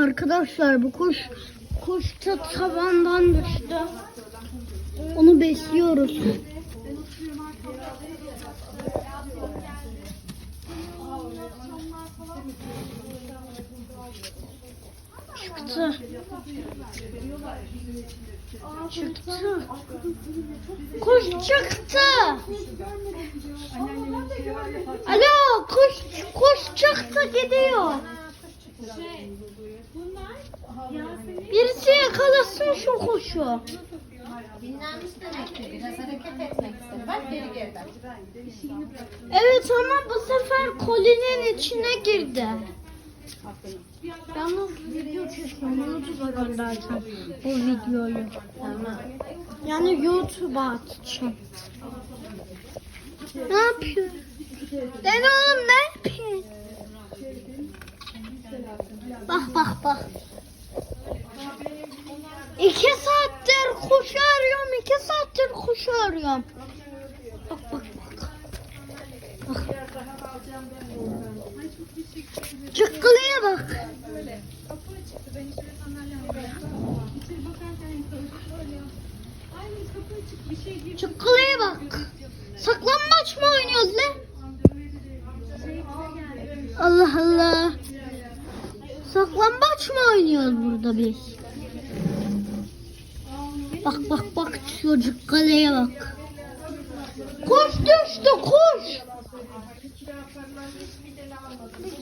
Arkadaşlar bu kuş kuş da tavandan düştü. Onu besliyoruz. Çıktı. Çıktı. Kuş çıktı. Alo kuş kuş çıktı gidiyor. Birisi yakalasın şu kuşu. Dinlenmiş demek ki biraz hareket etmek istedi. Bak geri geriden. Evet ama bu sefer kolinin içine girdi. Yalnız video çekmem YouTube'a göndereceğim bu videoyu. Tamam. Yani YouTube'a atacağım. Ne yapıyor? Ben oğlum ne Bak bak bak. İki saattir kuş arıyorum, iki saattir kuş arıyorum. Bak bak bak. Bak. Çıkkılıya bak. Çıkkılıya bak. Saklanmaç mı oynuyoruz lan? Saklambaç mı oynuyoruz burada biz? Bak bak bak çocuk kaleye bak. Kuş düştü kuş.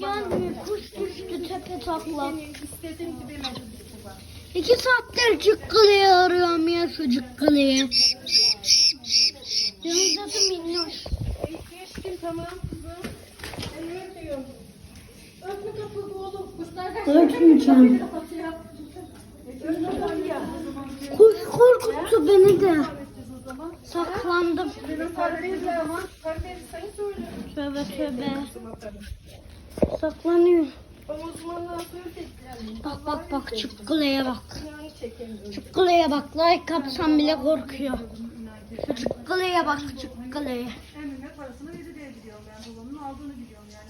Gelmiyor kuş düştü tepe taklak. İki saattir cıkkılıyı arıyorum ya şu cıkkılıyı. Yanında da minnoş. Geçtim tamam kızım. Ben öpüyorum. Öpme kapı oğlum. Kuş korkuttu beni de. Saklandım. Tövbe tövbe. Saklanıyor. Bak bak bak çıkkılaya bak. Çıkkılaya bak. Like atsam bile korkuyor. Şu çıkkılaya bak çıkkılaya.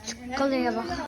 Çıkkılaya bak.